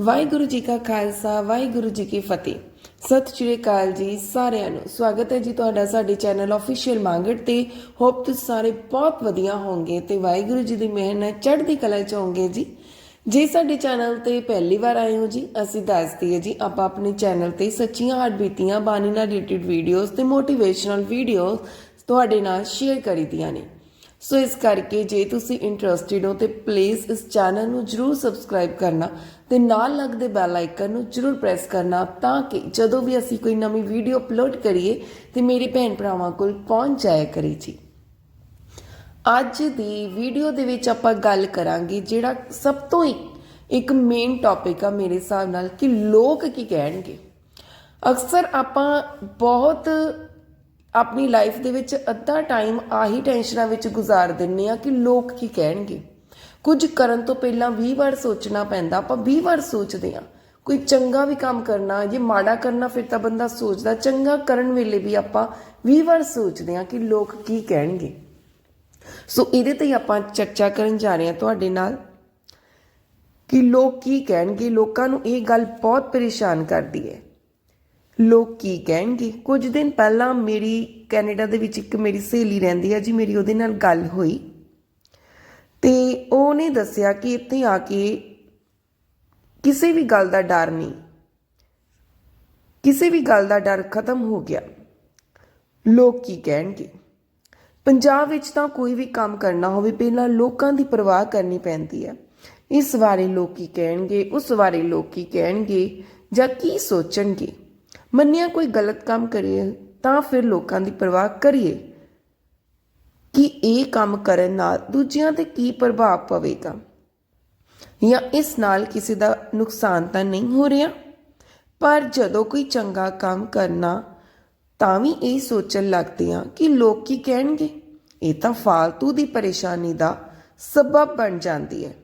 ਵਾਹਿਗੁਰੂ ਜੀ ਕਾ ਖਾਲਸਾ, ਵਾਹਿਗੁਰੂ ਜੀ ਕੀ ਫਤਿਹ। ਸਤਿ ਸ਼੍ਰੀ ਅਕਾਲ ਜੀ ਸਾਰਿਆਂ ਨੂੰ। ਸਵਾਗਤ ਹੈ ਜੀ ਤੁਹਾਡਾ ਸਾਡੇ ਚੈਨਲ ਆਫੀਸ਼ੀਅਲ ਮੰਗਟ ਤੇ। ਹੋਪ ਤੁਸੀਂ ਸਾਰੇ ਬਹੁਤ ਵਧੀਆ ਹੋਵੋਗੇ ਤੇ ਵਾਹਿਗੁਰੂ ਜੀ ਦੀ ਮਿਹਰ ਨਾਲ ਚੜ੍ਹਦੀ ਕਲਾ ਚ ਹੋਵੋਗੇ ਜੀ। ਜੇ ਸਾਡੇ ਚੈਨਲ ਤੇ ਪਹਿਲੀ ਵਾਰ ਆਏ ਹੋ ਜੀ, ਅਸੀਂ ਦੱਸਦੀ ਹੈ ਜੀ, ਆਪਾਂ ਆਪਣੇ ਚੈਨਲ ਤੇ ਸੱਚੀਆਂ ਹਾਰਟ ਬੀਤੀਆਂ ਬਾਣੀ ਨਾਲ ਰਿਲੇਟਡ ਵੀਡੀਓਜ਼ ਤੇ ਮੋਟੀਵੇਸ਼ਨਲ ਵੀਡੀਓਜ਼ ਤੁਹਾਡੇ ਨਾਲ ਸ਼ੇਅਰ ਕਰੀਦੀਆਂ ਨੇ। ਸੋ ਇਸ ਕਰਕੇ ਜੇ ਤੁਸੀਂ ਇੰਟਰਸਟਿਡ ਹੋ ਤੇ ਪਲੀਜ਼ ਇਸ ਚੈਨਲ ਨੂੰ ਜਰੂਰ ਸਬਸਕ੍ਰਾਈਬ ਕਰਨਾ ਤੇ ਨਾਲ ਲੱਗਦੇ ਬੈਲ ਆਈਕਨ ਨੂੰ ਜਰੂਰ ਪ੍ਰੈਸ ਕਰਨਾ ਤਾਂ ਕਿ ਜਦੋਂ ਵੀ ਅਸੀਂ ਕੋਈ ਨਵੀਂ ਵੀਡੀਓ ਅਪਲੋਡ ਕਰੀਏ ਤੇ ਮੇਰੇ ਭੈਣ ਭਰਾਵਾਂ ਕੋਲ ਪਹੁੰਚ ਜਾਇਆ ਕਰੇ ਜੀ। ਅੱਜ ਦੀ ਵੀਡੀਓ ਦੇ ਵਿੱਚ ਆਪਾਂ ਗੱਲ ਕਰਾਂਗੇ ਜਿਹੜਾ ਸਭ ਤੋਂ ਇੱਕ ਮੇਨ ਟੌਪਿਕ ਆ ਮੇਰੇ ਹਿਸਾਬ ਨਾਲ ਕਿ ਲੋਕ ਕੀ ਕਹਿਣਗੇ। ਅਕਸਰ ਆਪਾਂ ਬਹੁਤ ਆਪਣੀ ਲਾਈਫ ਦੇ ਵਿੱਚ ਅੱਧਾ ਟਾਈਮ ਆਹੀ ਟੈਨਸ਼ਨਾਂ ਵਿੱਚ ਗੁਜ਼ਾਰ ਦਿੰਨੇ ਆ ਕਿ ਲੋਕ ਕੀ ਕਹਿਣਗੇ। ਕੁਝ ਕਰਨ ਤੋਂ ਪਹਿਲਾਂ 20 ਵਾਰ ਸੋਚਣਾ ਪੈਂਦਾ, ਆਪਾਂ 20 ਵਾਰ ਸੋਚਦੇ ਆ ਕੋਈ ਚੰਗਾ ਵੀ ਕੰਮ ਕਰਨਾ, ਜੇ ਮਾੜਾ ਕਰਨਾ ਫਿਰ ਤਾਂ ਬੰਦਾ ਸੋਚਦਾ, ਚੰਗਾ ਕਰਨ ਵੇਲੇ ਵੀ ਆਪਾਂ 20 ਵਾਰ ਸੋਚਦੇ ਆ ਕਿ ਲੋਕ ਕੀ ਕਹਿਣਗੇ। ਸੋ ਇਹਦੇ ਤੇ ਆਪਾਂ ਚਰਚਾ ਕਰਨ ਜਾ ਰਹੇ ਹਾਂ ਤੁਹਾਡੇ ਨਾਲ ਕਿ ਲੋਕ ਕੀ ਕਹਿਣਗੇ। ਲੋਕਾਂ ਨੂੰ ਇਹ ਗੱਲ ਬਹੁਤ ਪਰੇਸ਼ਾਨ ਕਰਦੀ ਹੈ। ਲੋਕ ਕੀ ਕਹਿਣਗੇ? ਕੁਝ ਦਿਨ ਪਹਿਲਾਂ ਮੇਰੀ ਕੈਨੇਡਾ ਦੇ ਵਿੱਚ ਇੱਕ ਮੇਰੀ ਸਹੇਲੀ ਰਹਿੰਦੀ ਹੈ ਜੀ, ਮੇਰੀ ਉਹਦੇ ਨਾਲ ਗੱਲ ਹੋਈ। ਤੇ ਉਹਨੇ ਦੱਸਿਆ ਕਿ ਇੱਥੇ ਆ ਕੇ ਕਿਸੇ ਵੀ ਗੱਲ ਦਾ ਡਰ ਨਹੀਂ। ਕਿਸੇ ਵੀ ਗੱਲ ਦਾ ਡਰ ਖਤਮ ਹੋ ਗਿਆ। ਲੋਕ ਕੀ ਕਹਿਣਗੇ? ਪੰਜਾਬ ਵਿੱਚ ਤਾਂ ਕੋਈ ਵੀ ਕੰਮ ਕਰਨਾ ਹੋਵੇ, ਪਹਿਲਾਂ ਲੋਕਾਂ ਦੀ ਪਰਵਾਹ ਕਰਨੀ ਪੈਂਦੀ ਹੈ ਇਸ ਬਾਰੇ ਲੋਕ ਕੀ ਕਹਿਣਗੇ? ਉਸ ਬਾਰੇ ਲੋਕ ਕੀ ਕਹਿਣਗੇ? ਜਾਂ ਕੀ ਸੋਚਣਗੇ? ਮੰਨਿਆ ਕੋਈ ਗਲਤ ਕੰਮ ਕਰੀਏ, ਤਾਂ ਫਿਰ ਲੋਕਾਂ ਦੀ ਪਰਵਾਹ ਕਰੀਏ। ਕਿ ਇਹ ਕੰਮ ਕਰਨ ਨਾਲ ਦੂਜਿਆਂ ਤੇ ਕੀ ਪ੍ਰਭਾਵ ਪਵੇਗਾ? ਜਾਂ ਇਸ ਨਾਲ ਕਿਸੇ ਦਾ ਨੁਕਸਾਨ ਤਾਂ ਨਹੀਂ ਹੋ ਰਿਹਾ? ਪਰ ਜਦੋਂ ਕੋਈ ਚੰਗਾ ਕੰਮ ਕਰਨਾ, ਤਾਂ ਵੀ ਇਹ ਸੋਚਣ ਲੱਗਦੇ ਆ ਕਿ ਲੋਕ ਕੀ ਕਹਿਣਗੇ। ਇਹ ਤਾਂ ਫਾਲਤੂ ਦੀ ਪਰੇਸ਼ਾਨੀ ਦਾ ਸਬਬ ਬਣ ਜਾਂਦੀ ਹੈ।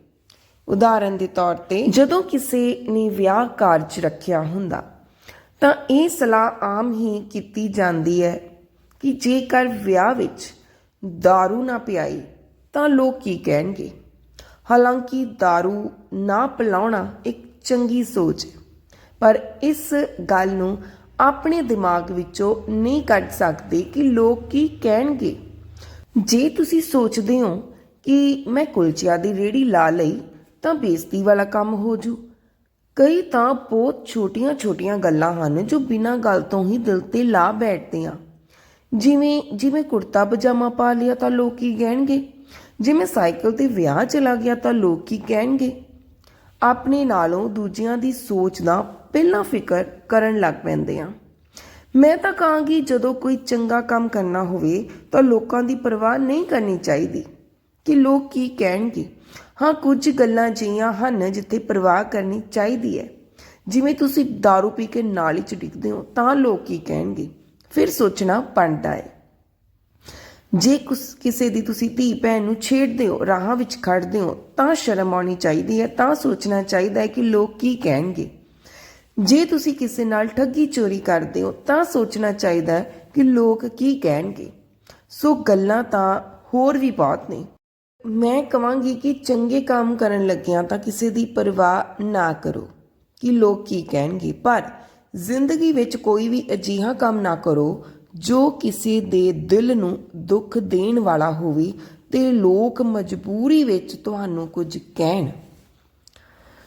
ਉਦਾਹਰਨ ਦੇ ਤੌਰ ਤੇ, ਜਦੋਂ ਕਿਸੇ ਨੇ ਵਿਆਹ ਕਾਰਜ ਰੱਖਿਆ ਹੁੰਦਾ ਤਾਂ ਇਹ ਸਲਾਹ ਆਮ ਹੀ ਕੀਤੀ ਜਾਂਦੀ ਹੈ ਕਿ ਜੇਕਰ ਵਿਆਹ ਵਿੱਚ दारू ਨਾ ਪਿਆਈ ਤਾਂ ਲੋਕ ਕੀ ਕਹਿਣਗੇ ਹਾਲਾਂਕਿ दारू ਨਾ ਪਿਲਾਉਣਾ ਇੱਕ ਚੰਗੀ ਸੋਚ ਹੈ ਪਰ ਇਸ ਗੱਲ ਨੂੰ ਆਪਣੇ ਦਿਮਾਗ ਵਿੱਚੋਂ ਨਹੀਂ ਕੱਢ ਸਕਦੇ ਕਿ ਲੋਕ ਕੀ ਕਹਿਣਗੇ ਜੇ ਤੁਸੀਂ ਸੋਚਦੇ ਹੋ ਕਿ ਮੈਂ ਕੁਲਚਿਆਂ ਦੀ ਰੇੜੀ ਲਾ ਲਈ ਤਾਂ ਬੇਇੱਜ਼ਤੀ ਵਾਲਾ ਕੰਮ ਹੋ ਜੂ ਕਈ ਤਾਂ ਬਹੁਤ ਛੋਟੀਆਂ-ਛੋਟੀਆਂ ਗੱਲਾਂ ਹਨ ਜੋ ਬਿਨਾਂ ਗੱਲ ਤੋਂ ਹੀ ਦਿਲ ਤੇ ਲਾ ਬੈਠਦੀਆਂ। ਜਿਵੇਂ ਜਿਵੇਂ ਕੁੜਤਾ ਪਜਾਮਾ ਪਾ ਲਿਆ ਤਾਂ ਲੋਕ ਕੀ ਕਹਿਣਗੇ। ਜਿਵੇਂ ਸਾਈਕਲ ਤੇ ਵਿਆਹ ਚਲਾ ਗਿਆ ਤਾਂ ਲੋਕ ਕੀ ਕਹਿਣਗੇ। ਆਪਣੇ ਨਾਲੋਂ ਦੂਜਿਆਂ ਦੀ ਸੋਚ ਦਾ ਪਹਿਲਾਂ ਫਿਕਰ ਕਰਨ ਲੱਗ ਪੈਂਦੇ ਆ ਮੈਂ ਤਾਂ ਕਹਾਂਗੀ ਜਦੋਂ ਕੋਈ ਚੰਗਾ ਕੰਮ ਕਰਨਾ ਹੋਵੇ ਤਾਂ ਲੋਕਾਂ ਦੀ ਪਰਵਾਹ ਨਹੀਂ ਕਰਨੀ ਚਾਹੀਦੀ। ਕਿ ਲੋਕ ਕੀ ਕਹਿਣਗੇ? ਹਾਂ, ਕੁਝ ਗੱਲਾਂ ਜਿਹੀਆਂ ਹਨ ਜਿੱਥੇ ਪਰਵਾਹ ਕਰਨੀ ਚਾਹੀਦੀ ਹੈ। ਜਿਵੇਂ ਤੁਸੀਂ दारू ਪੀ ਕੇ ਨਾਲੀ 'ਚ ਡਿੱਗਦੇ ਹੋ, ਤਾਂ ਲੋਕ ਕੀ ਕਹਿਣਗੇ? ਫਿਰ ਸੋਚਣਾ ਬਣਦਾ ਹੈ। ਜੇ ਕੁਸ, ਕਿਸੇ ਦੀ ਤੁਸੀਂ ਧੀ ਭੈਣ ਨੂੰ ਛੇੜਦੇ ਹੋ, ਰਾਹਾਂ ਵਿੱਚ ਖੜਦੇ ਹੋ, ਤਾਂ ਸ਼ਰਮ ਆਉਣੀ ਚਾਹੀਦੀ ਹੈ, ਤਾਂ ਸੋਚਣਾ ਚਾਹੀਦਾ ਹੈ ਕਿ ਲੋਕ ਕੀ ਕਹਿਣਗੇ। ਜੇ ਤੁਸੀਂ ਕਿਸੇ ਨਾਲ ਠੱਗੀ ਚੋਰੀ ਕਰਦੇ ਹੋ, ਤਾਂ ਸੋਚਣਾ ਚਾਹੀਦਾ ਹੈ ਕਿ ਲੋਕ ਕੀ ਕਹਿਣਗੇ। ਸੋ ਗੱਲਾਂ ਤਾਂ ਹੋਰ ਵੀ ਬਹੁਤ ਨੇ। ਮੈਂ ਕਹਾਂਗੀ ਕਿ ਚੰਗੇ ਕੰਮ ਕਰਨ ਲੱਗਿਆਂ ਤਾਂ ਕਿਸੇ ਦੀ ਪਰਵਾਹ ਨਾ ਕਰੋ, ਕਿ ਲੋਕ ਕੀ ਕਹਿਣਗੇ। ਪਰ ਜ਼ਿੰਦਗੀ ਵਿੱਚ ਕੋਈ ਵੀ ਅਜਿਹਾ ਕੰਮ ਨਾ ਕਰੋ, ਜੋ ਕਿਸੇ ਦੇ ਦਿਲ ਨੂੰ ਦੁੱਖ ਦੇਣ ਵਾਲਾ ਹੋਵੇ ਤੇ ਲੋਕ ਮਜਬੂਰੀ ਵਿੱਚ ਤੁਹਾਨੂੰ ਕੁਝ ਕਹਿਣ।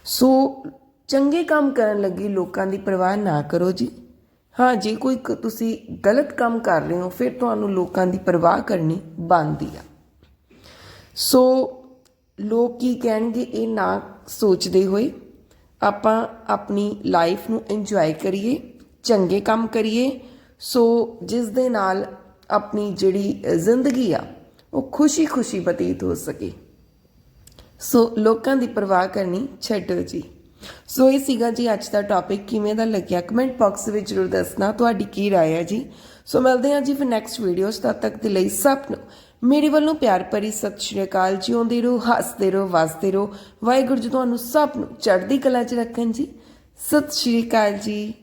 ਸੋ ਚੰਗੇ ਕੰਮ ਕਰਨ ਲੱਗੇ ਲੋਕਾਂ ਦੀ ਪਰਵਾਹ ਨਾ ਕਰੋ ਜੀ। ਹਾਂ, ਜੇ ਕੋਈ ਕ- ਤੁਸੀਂ ਗਲਤ ਕੰਮ ਕਰ ਰਹੇ ਹੋ, ਫਿਰ ਤੁਹਾਨੂੰ ਲੋਕਾਂ ਦੀ ਪਰਵਾਹ ਕਰਨੀ ਬਣਦੀ ਆ। ਸੋ ਲੋਕ ਕੀ ਕਹਿਣਗੇ ਇਹ ਨਾ ਸੋਚਦੇ ਹੋਏ ਆਪਾਂ ਆਪਣੀ ਲਾਈਫ ਨੂੰ ਇੰਜੋਏ ਕਰੀਏ ਚੰਗੇ ਕੰਮ ਕਰੀਏ ਸੋ ਜਿਸ ਦੇ ਨਾਲ ਆਪਣੀ ਜਿਹੜੀ ਅ, ਜ਼ਿੰਦਗੀ ਆ ਉਹ ਖੁਸ਼ੀ-ਖੁਸ਼ੀ ਬਤੀਤ ਹੋ ਸਕੇ ਸੋ ਲੋਕਾਂ ਦੀ ਪਰਵਾਹ ਕਰਨੀ ਛੱਡੋ ਜੀ ਸੋ ਇਹ ਸੀਗਾ ਜੀ ਅੱਜ ਦਾ ਟੌਪਿਕ ਕਿਵੇਂ ਦਾ ਲੱਗਿਆ ਕਮੈਂਟ ਬਾਕਸ ਵਿੱਚ ਜ਼ਰੂਰ ਦੱਸਣਾ ਤੁਹਾਡੀ ਕੀ رائے ਹੈ ਜੀ ਸੋ ਮਿਲਦੇ ਹਾਂ ਜੀ ਫਿਰ ਨੈਕਸਟ ਵੀਡੀਓਜ਼ ਤਦ ਤੱਕ ਦੇ ਲਈ ਸਭ ਨੂੰ ਮੇਰੇ ਵੱਲੋਂ ਪਿਆਰ ਭਰੀ ਸਤਿ ਸ਼੍ਰੀ ਅਕਾਲ ਜਿਉਂਦੇ ਰਹੋ, ਹੱਸਦੇ ਰਹੋ, ਵਸਦੇ ਰਹੋ। ਵਾਹਿਗੁਰੂ ਜੀ ਤੁਹਾਨੂੰ ਸਭ ਨੂੰ ਚੜ੍ਹਦੀ ਕਲਾ 'ਚ ਰੱਖਣ ਜੀ। ਸਤਿ ਸ਼੍ਰੀ ਅਕਾਲ ਜੀ।